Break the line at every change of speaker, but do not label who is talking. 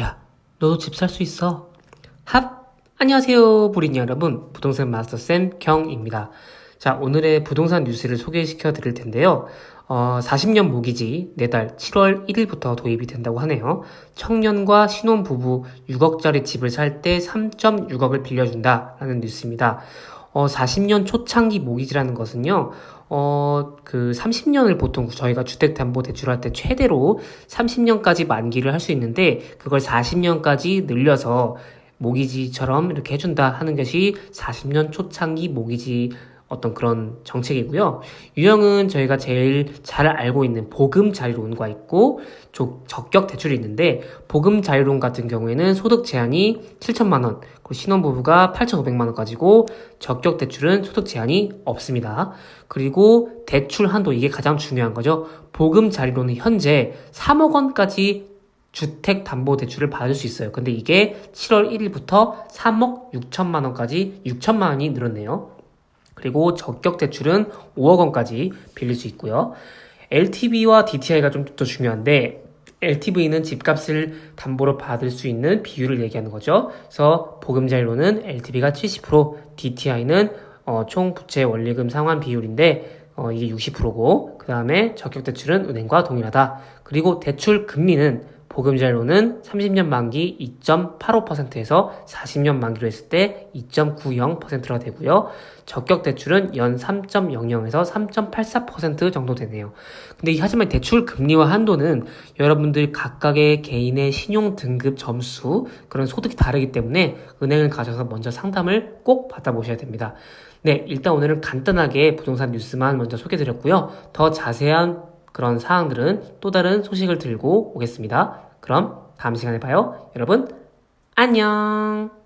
야, 너도 집 살 수 있어. 합! 안녕하세요, 보리니 여러분. 부동산 마스터 쌤 경입니다. 자, 오늘의 부동산 뉴스를 소개시켜 드릴 텐데요. 어, 40년 모기지 내달 7월 1일부터 도입이 된다고 하네요. 청년과 신혼부부 6억짜리 집을 살 때 3.6억을 빌려준다라는 뉴스입니다. 어, 40년 초창기 모기지라는 것은요, 어, 그 30년을 보통 저희가 주택담보대출 할 때 최대로 30년까지 만기를 할 수 있는데 그걸 40년까지 늘려서 모기지처럼 이렇게 해준다 하는 것이 40년 초창기 모기지 어떤 그런 정책이고요. 유형은 저희가 제일 잘 알고 있는 보금 자유론과 있고 조- 적격 대출이 있는데 보금 자유론 같은 경우에는 소득 제한이 7천만 원, 그리고 신혼부부가 8,500만 원까지고 적격 대출은 소득 제한이 없습니다. 그리고 대출 한도 이게 가장 중요한 거죠. 보금 자유론은 현재 3억 원까지 주택담보대출을 받을 수 있어요. 근데 이게 7월 1일부터 3억 6천만 원까지 6천만 원이 늘었네요. 그리고 적격 대출은 5억 원까지 빌릴 수 있고요. LTV와 DTI가 좀 더 중요한데 LTV는 집값을 담보로 받을 수 있는 비율을 얘기하는 거죠. 그래서 보금자리로는 LTV가 70%, DTI는 어, 총 부채 원리금 상환 비율인데 어, 이게 60%고 그 다음에 적격 대출은 은행과 동일하다. 그리고 대출 금리는 보금자리로는 30년 만기 2.85%에서 40년 만기로 했을 때 2.90%가 되고요. 적격 대출은 연 3.00에서 3.84% 정도 되네요. 근데 이 하지만 대출 금리와 한도는 여러분들 각각의 개인의 신용 등급 점수 그런 소득이 다르기 때문에 은행을 가셔서 먼저 상담을 꼭 받아보셔야 됩니다. 네, 일단 오늘은 간단하게 부동산 뉴스만 먼저 소개드렸고요. 더 자세한 그런 사항들은 또 다른 소식을 들고 오겠습니다. 그럼 다음 시간에 봐요. 여러분, 안녕!